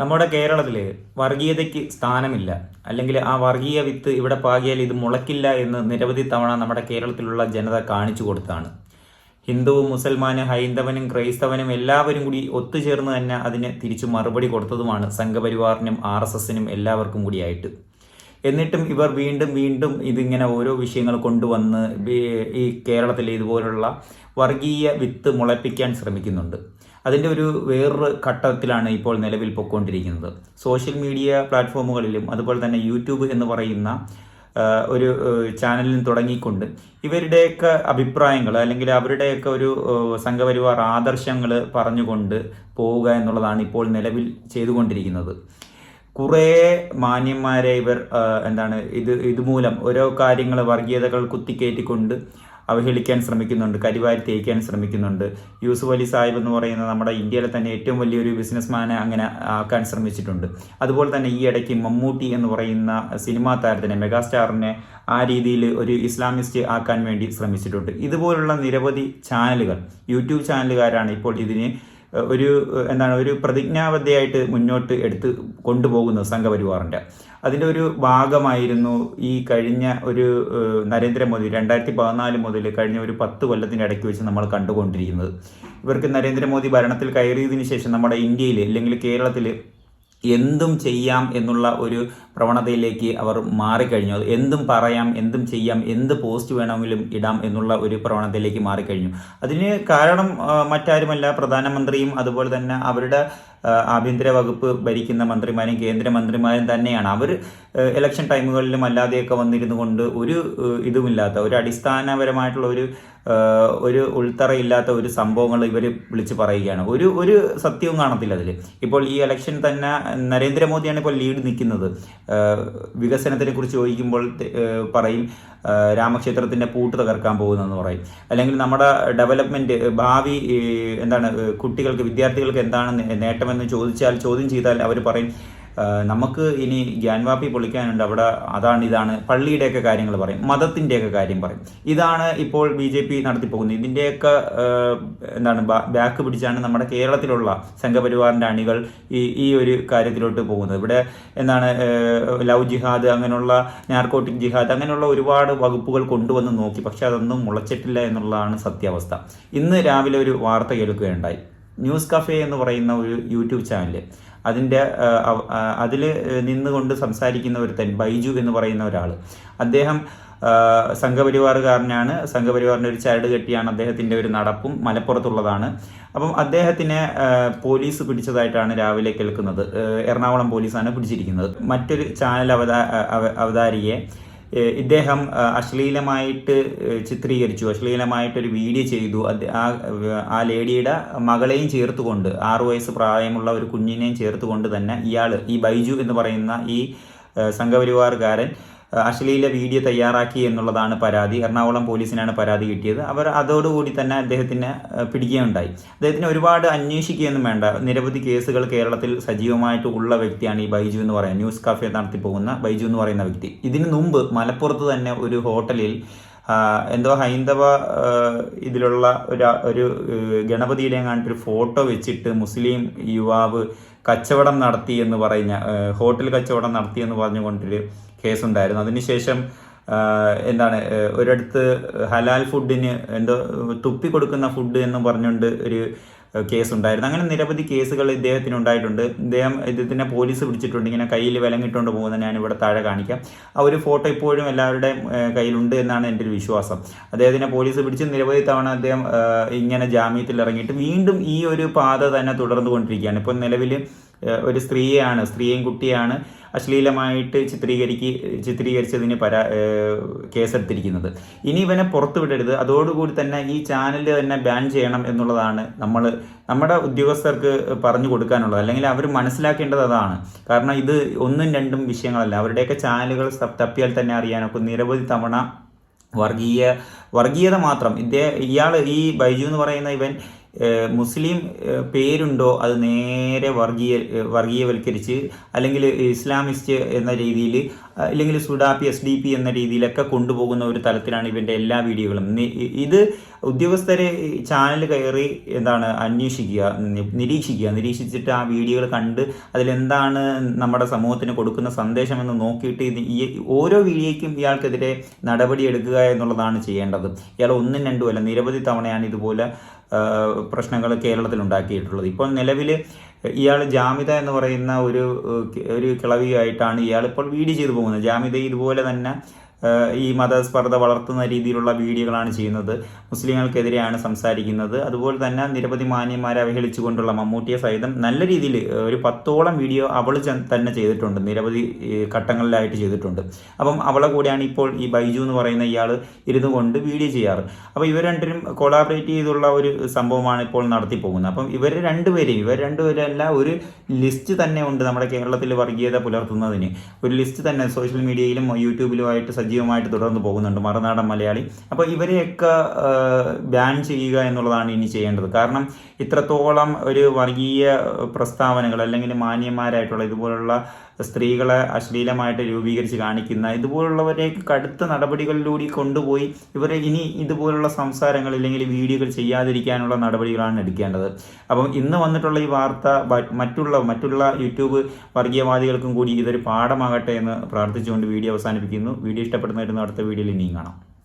നമ്മുടെ കേരളത്തിൽ വർഗീയതയ്ക്ക് സ്ഥാനമില്ല. അല്ലെങ്കിൽ ആ വർഗീയ വിത്ത് ഇവിടെ പാകിയാൽ ഇത് മുളക്കില്ല എന്ന് നിരവധി തവണ നമ്മുടെ കേരളത്തിലുള്ള ജനത കാണിച്ചു കൊടുത്താണ്. ഹിന്ദുവും മുസൽമാനും ഹൈന്ദവനും ക്രൈസ്തവനും എല്ലാവരും കൂടി ഒത്തുചേർന്ന് തന്നെ അതിന് തിരിച്ചു മറുപടി കൊടുത്തതുമാണ് സംഘപരിവാറിനും ആർ എസ് എസിനും എല്ലാവർക്കും കൂടിയായിട്ട്. എന്നിട്ടും ഇവർ വീണ്ടും വീണ്ടും ഇതിങ്ങനെ ഓരോ വിഷയങ്ങൾ കൊണ്ടുവന്ന് ഈ കേരളത്തിൽ ഇതുപോലുള്ള വർഗീയ വിത്ത് മുളപ്പിക്കാൻ ശ്രമിക്കുന്നുണ്ട്. അതിന്റെ ഒരു വേറൊരു ഘട്ടത്തിലാണ് ഇപ്പോൾ നിലവിൽ പൊയ്ക്കൊണ്ടിരിക്കുന്നത് സോഷ്യൽ മീഡിയ പ്ലാറ്റ്ഫോമുകളിലും അതുപോലെ തന്നെ യൂട്യൂബ് എന്ന് പറയുന്ന ഒരു ചാനലിൽ തുടങ്ങിക്കൊണ്ട് ഇവരുടെയൊക്കെ അഭിപ്രായങ്ങൾ അല്ലെങ്കിൽ അവരുടെയൊക്കെ ഒരു സംഘപരിവാർ ആദർശങ്ങൾ പറഞ്ഞുകൊണ്ട് പോവുക എന്നുള്ളതാണ് ഇപ്പോൾ നിലവിൽ ചെയ്തുകൊണ്ടിരിക്കുന്നത്. കുറേ മാന്യന്മാരെ ഇവർ എന്താണ് ഇത് ഇതുമൂലം ഓരോ കാര്യങ്ങൾ വർഗീയതകൾ കുത്തിക്കയറ്റിക്കൊണ്ട് അവഹേളിക്കാൻ ശ്രമിക്കുന്നുണ്ട് കരിവാരി തേക്കാൻ ശ്രമിക്കുന്നുണ്ട്. യൂസുഫ് അലി സാഹിബ് എന്ന് പറയുന്ന നമ്മുടെ ഇന്ത്യയിലെ തന്നെ ഏറ്റവും വലിയൊരു ബിസിനസ്മാനെ അങ്ങനെ ആക്കാൻ ശ്രമിച്ചിട്ടുണ്ട്. അതുപോലെ തന്നെ ഈ ഇടയ്ക്ക് മമ്മൂട്ടി എന്ന് പറയുന്ന സിനിമാ താരത്തിനെ മെഗാസ്റ്റാറിനെ ആ രീതിയിൽ ഒരു ഇസ്ലാമിസ്റ്റ് ആക്കാൻ വേണ്ടി ശ്രമിച്ചിട്ടുണ്ട്. ഇതുപോലുള്ള നിരവധി ചാനലുകൾ യൂട്യൂബ് ചാനലുകാരാണ് ഇപ്പോൾ ഇതിന് ഒരു എന്താണ് ഒരു പ്രതിജ്ഞാബദ്ധയായിട്ട് മുന്നോട്ട് എടുത്ത് കൊണ്ടുപോകുന്നത് സംഘപരിവാറിന്റെ. അതിന്റെ ഒരു ഭാഗമായിരുന്നു ഈ കഴിഞ്ഞ ഒരു നരേന്ദ്രമോദി രണ്ടായിരത്തി പതിനാല് മുതൽ കഴിഞ്ഞ ഒരു പത്ത് കൊല്ലത്തിന്റെ ഇടയ്ക്ക് വെച്ച് നമ്മൾ കണ്ടുകൊണ്ടിരിക്കുന്നത്. ഇവർക്ക് നരേന്ദ്രമോദി ഭരണത്തിൽ കയറിയതിന് ശേഷം നമ്മുടെ ഇന്ത്യയിൽ അല്ലെങ്കിൽ കേരളത്തിൽ എന്തും ചെയ്യാം എന്നുള്ള ഒരു പ്രവണതയിലേക്ക് അവർ മാറിക്കഴിഞ്ഞു. എന്തും പറയാം എന്തും ചെയ്യാം എന്ത് പോസ്റ്റ് വേണമെങ്കിലും ഇടാം എന്നുള്ള ഒരു പ്രവണതയിലേക്ക് മാറിക്കഴിഞ്ഞു. അതിന് കാരണം മറ്റാരുമല്ല. പ്രധാനമന്ത്രിയും അതുപോലെ തന്നെ അവരുടെ ആഭ്യന്തര വകുപ്പ് ഭരിക്കുന്ന മന്ത്രിമാരും കേന്ദ്രമന്ത്രിമാരും തന്നെയാണ്. അവർ ഇലക്ഷൻ ടൈമുകളിലും അല്ലാതെയൊക്കെ വന്നിരുന്നു കൊണ്ട് ഒരു ഇതുമില്ലാത്ത ഒരു അടിസ്ഥാനപരമായിട്ടുള്ള ഒരു ഒരു ഉൾത്തറയില്ലാത്ത ഒരു സംഭവങ്ങൾ ഇവർ വിളിച്ച് പറയുകയാണ്. ഒരു ഒരു സത്യവും കാണത്തില്ല അതിൽ. ഇപ്പോൾ ഈ ഇലക്ഷൻ തന്നെ നരേന്ദ്രമോദിയാണ് ഇപ്പോൾ ലീഡ് നിൽക്കുന്നത്. വികസനത്തിനെ കുറിച്ച് ചോദിക്കുമ്പോൾ പറയും രാമക്ഷേത്രത്തിന്റെ പൂട്ട് തകർക്കാൻ പോകുന്നതെന്ന് പറയും. അല്ലെങ്കിൽ നമ്മുടെ ഡെവലപ്മെന്റ് ഭാവി എന്താണ് കുട്ടികൾക്ക് വിദ്യാർത്ഥികൾക്ക് എന്താണ് നേ- നേട്ടമെന്ന് ചോദിച്ചാൽ ചോദ്യം ചെയ്താൽ അവർ പറയും നമുക്ക് ഇനി ഗ്യാൻവാപ്പി പൊളിക്കാനുണ്ട് അവിടെ അതാണ് ഇതാണ്. പള്ളിയുടെയൊക്കെ കാര്യങ്ങൾ പറയും മതത്തിന്റെയൊക്കെ കാര്യം പറയും. ഇതാണ് ഇപ്പോൾ ബി ജെ പി നടത്തിപ്പോകുന്നത്. ഇതിന്റെയൊക്കെ എന്താണ് ബാക്ക് പിടിച്ചാണ് നമ്മുടെ കേരളത്തിലുള്ള സംഘപരിവാറിന്റെ അണികൾ ഈ ഈ ഒരു കാര്യത്തിലോട്ട് പോകുന്നത്. ഇവിടെ എന്താണ് ലവ് ജിഹാദ് അങ്ങനെയുള്ള നാർക്കോട്ടിക് ജിഹാദ് അങ്ങനെയുള്ള ഒരുപാട് വകുപ്പുകൾ കൊണ്ടുവന്ന് നോക്കി. പക്ഷെ അതൊന്നും മുളച്ചിട്ടില്ല എന്നുള്ളതാണ് സത്യാവസ്ഥ. ഇന്ന് രാവിലെ ഒരു വാർത്ത കേൾക്കുകയുണ്ടായി. ന്യൂസ് കഫേ എന്ന് പറയുന്ന ഒരു യൂട്യൂബ് ചാനൽ അതിന്റെ അതിൽ നിന്നുകൊണ്ട് സംസാരിക്കുന്ന ഒരുത്തൻ ബൈജു എന്ന് പറയുന്ന ഒരാൾ അദ്ദേഹം സംഘപരിവാറുകാരനാണ്. സംഘപരിവാറിന്റെ ഒരു ചരട് കെട്ടിയാണ് അദ്ദേഹത്തിന്റെ ഒരു നടപ്പും മലപ്പുറത്തുള്ളതാണ്. അപ്പം അദ്ദേഹത്തിനെ പോലീസ് പിടിച്ചതായിട്ടാണ് രാവിലെ കേൾക്കുന്നത്. എറണാകുളം പോലീസാണ് പിടിച്ചിരിക്കുന്നത്. മറ്റൊരു ചാനൽ അവതാ അവ- അവതാരികയെ ഏഹ് ഇദ്ദേഹം അശ്ലീലമായിട്ട് ചിത്രീകരിച്ചു. അശ്ലീലമായിട്ടൊരു വീഡിയോ ചെയ്തു. ആ ആ ലേഡിയുടെ മകളെയും ചേർത്തുകൊണ്ട് ആറു വയസ്സ് പ്രായമുള്ള ഒരു കുഞ്ഞിനെയും ചേർത്തുകൊണ്ട് തന്നെ ഇയാൾ ഈ ബൈജു എന്ന് പറയുന്ന ഈ സംഘപരിവാറുകാരൻ അശ്ലീല വീഡിയോ തയ്യാറാക്കി എന്നുള്ളതാണ് പരാതി. എറണാകുളം പോലീസിനാണ് പരാതി കിട്ടിയത്. അവർ അതോടുകൂടി തന്നെ അദ്ദേഹത്തിന് പിടിക്കുകയുണ്ടായി. അദ്ദേഹത്തിന് ഒരുപാട് അന്വേഷിക്കുകയൊന്നും വേണ്ട. നിരവധി കേസുകൾ കേരളത്തിൽ സജീവമായിട്ട് ഉള്ള വ്യക്തിയാണ് ഈ ബൈജു എന്ന് പറയുന്നത്. ന്യൂസ് കാഫെ നടത്തി പോകുന്ന ബൈജു എന്ന് പറയുന്ന വ്യക്തി. ഇതിനു മുമ്പ് മലപ്പുറത്ത് തന്നെ ഒരു ഹോട്ടലിൽ എന്തോ ഹൈന്ദവ ഇതിലുള്ള ഒരു ഒരു ഗണപതിയുടെ എങ്ങാണ്ട് ഒരു ഫോട്ടോ വെച്ചിട്ട് മുസ്ലിം യുവാവ് കച്ചവടം നടത്തി എന്ന് പറഞ്ഞ ഹോട്ടൽ കച്ചവടം നടത്തി എന്ന് പറഞ്ഞുകൊണ്ടൊരു കേസുണ്ടായിരുന്നു. അതിനുശേഷം എന്താണ് ഒരിടത്ത് ഹലാൽ ഫുഡിന് എന്തോ തുപ്പി കൊടുക്കുന്ന ഫുഡ് എന്ന് പറഞ്ഞുകൊണ്ട് ഒരു കേസ് ഉണ്ടായിരുന്നു അങ്ങനെ നിരവധി കേസുകൾ ഇദ്ദേഹത്തിന് ഉണ്ടായിട്ടുണ്ട്. ഇദ്ദേഹം ഇദ്ദേഹത്തിനെ പോലീസ് പിടിച്ചിട്ടുണ്ട്. ഇങ്ങനെ കയ്യിൽ വിലങ്ങിട്ടുകൊണ്ട് പോകുന്നത് ഞാൻ ഇവിടെ താഴെ കാണിക്കാം. ആ ഒരു ഫോട്ടോ ഇപ്പോഴും എല്ലാവരുടെയും കയ്യിലുണ്ട് എന്നാണ് എന്റെ ഒരു വിശ്വാസം. അദ്ദേഹത്തിനെ പോലീസ് പിടിച്ച് നിരവധി തവണ അദ്ദേഹം ഇങ്ങനെ ജാമ്യത്തിൽ ഇറങ്ങിയിട്ട് വീണ്ടും ഈ ഒരു പാത തന്നെ തുടർന്നു കൊണ്ടിരിക്കുകയാണ് ഇപ്പോൾ നിലവിൽ ഒരു സ്ത്രീയാണ് സ്ത്രീയും കുട്ടിയാണ് അശ്ലീലമായിട്ട് ചിത്രീകരിക്ക് ചിത്രീകരിച്ചതിന് പരാ കേസെടുത്തിരിക്കുന്നത്. ഇനി ഇവനെ പുറത്തു വിടരുത്. അതോടുകൂടി തന്നെ ഈ ചാനൽ തന്നെ ബാൻ ചെയ്യണം എന്നുള്ളതാണ് നമ്മൾ നമ്മുടെ ഉദ്യോഗസ്ഥർക്ക് പറഞ്ഞു കൊടുക്കാനുള്ളത്. അല്ലെങ്കിൽ അവർ മനസ്സിലാക്കേണ്ടത് അതാണ്. കാരണം ഇത് ഒന്നും രണ്ടും വിഷയങ്ങളല്ല. അവരുടെയൊക്കെ ചാനലുകൾ തപ്പിയാൽ തന്നെ അറിയാനൊക്കെ നിരവധി തവണ വർഗീയ വർഗീയത മാത്രം. ഇദ്ദേഹം ഇയാൾ ഈ ബൈജു എന്ന് പറയുന്ന ഇവൻ മുസ്ലിം പേരുണ്ടോ അത് നേരെ വർഗീയ വർഗീയവൽക്കരിച്ച് അല്ലെങ്കിൽ ഇസ്ലാമിസ്റ്റ് എന്ന രീതിയിൽ അല്ലെങ്കിൽ സുഡാപ്പി എസ് ഡി പി എന്ന രീതിയിലൊക്കെ കൊണ്ടുപോകുന്ന ഒരു തലത്തിലാണ് ഇവന്റെ എല്ലാ വീഡിയോകളും. ഇത് ഉദ്യോഗസ്ഥരെ ചാനൽ കയറി എന്താണ് അന്വേഷിക്കുക നിരീക്ഷിക്കുക. നിരീക്ഷിച്ചിട്ട് ആ വീഡിയോകൾ കണ്ട് അതിലെന്താണ് നമ്മുടെ സമൂഹത്തിന് കൊടുക്കുന്ന സന്ദേശമെന്ന് നോക്കിയിട്ട് ഈ ഓരോ വീഡിയോയ്ക്കും ഇയാൾക്കെതിരെ നടപടിയെടുക്കുക എന്നുള്ളതാണ് ചെയ്യേണ്ടത്. ഇയാൾ ഒന്നും രണ്ടുമല്ല നിരവധി തവണയാണ് ഇതുപോലെ പ്രശ്നങ്ങൾ കേരളത്തിൽ ഉണ്ടാക്കിയിട്ടുള്ളത് ഇപ്പോൾ നിലവിൽ ഇയാൾ ജാമിത എന്ന് പറയുന്ന ഒരു ഒരു കിളവിയായിട്ടാണ് ഇയാൾ ഇപ്പോൾ വീട് ചെയ്തു പോകുന്നത്. ജാമിത ഇതുപോലെ തന്നെ ഈ മതസ്പർദ്ധ വളർത്തുന്ന രീതിയിലുള്ള വീഡിയോകളാണ് ചെയ്യുന്നത്. മുസ്ലിങ്ങൾക്കെതിരെയാണ് സംസാരിക്കുന്നത്. അതുപോലെ തന്നെ നിരവധി മാന്യന്മാരെ അവഹേളിച്ചുകൊണ്ടുള്ള മമ്മൂട്ടിയെ സഹിതം നല്ല രീതിയിൽ ഒരു പത്തോളം വീഡിയോ അവൾ തന്നെ ചെയ്തിട്ടുണ്ട്. നിരവധി ഘട്ടങ്ങളിലായിട്ട് ചെയ്തിട്ടുണ്ട്. അപ്പം അവളെ കൂടെയാണ് ഇപ്പോൾ ഈ ബൈജു എന്ന് പറയുന്ന ഇയാൾ ഇരുന്നു കൊണ്ട് വീഡിയോ ചെയ്യാറ്. അപ്പോൾ ഇവർ രണ്ടിനും കൊളാബറേറ്റ് ചെയ്തുള്ള ഒരു സംഭവമാണ് ഇപ്പോൾ നടത്തി പോകുന്നത്. അപ്പം ഇവർ രണ്ടുപേരെയും ഇവർ രണ്ടുപേരെല്ലാം ഒരു ലിസ്റ്റ് തന്നെ ഉണ്ട് നമ്മുടെ കേരളത്തിൽ വർഗീയത പുലർത്തുന്നതിന്. ഒരു ലിസ്റ്റ് തന്നെ സോഷ്യൽ മീഡിയയിലും യൂട്യൂബിലുമായിട്ട് സജീവമായിട്ട് തുടർന്ന് പോകുന്നുണ്ട് മറുനാടൻ മലയാളി. അപ്പോൾ ഇവരെയൊക്കെ ബാൻ ചെയ്യുക എന്നുള്ളതാണ് ഇനി ചെയ്യേണ്ടത്. കാരണം ഇത്രത്തോളം ഒരു വർഗീയ പ്രസ്താവനകൾ അല്ലെങ്കിൽ മാന്യന്മാരായിട്ടുള്ള ഇതുപോലുള്ള സ്ത്രീകളെ അശ്ലീലമായിട്ട് രൂപീകരിച്ച് കാണിക്കുന്ന ഇതുപോലുള്ളവരെ കടുത്ത നടപടികളിലൂടെ കൊണ്ടുപോയി ഇവരെ ഇനി ഇതുപോലുള്ള സംസാരങ്ങൾ അല്ലെങ്കിൽ വീഡിയോകൾ ചെയ്യാതിരിക്കാനുള്ള നടപടികളാണ് എടുക്കേണ്ടത്. അപ്പം ഇന്ന് വന്നിട്ടുള്ള ഈ വാർത്ത മറ്റുള്ള മറ്റുള്ള യൂട്യൂബ് വർഗീയവാദികൾക്കും കൂടി ഇതൊരു പാഠമാകട്ടെ എന്ന് പ്രാർത്ഥിച്ചുകൊണ്ട് വീഡിയോ അവസാനിപ്പിക്കുന്നു. വീഡിയോ ഇഷ്ടപ്പെടുന്നവരുന്ന അടുത്ത വീഡിയോയിൽ ഇനിയും കാണാം.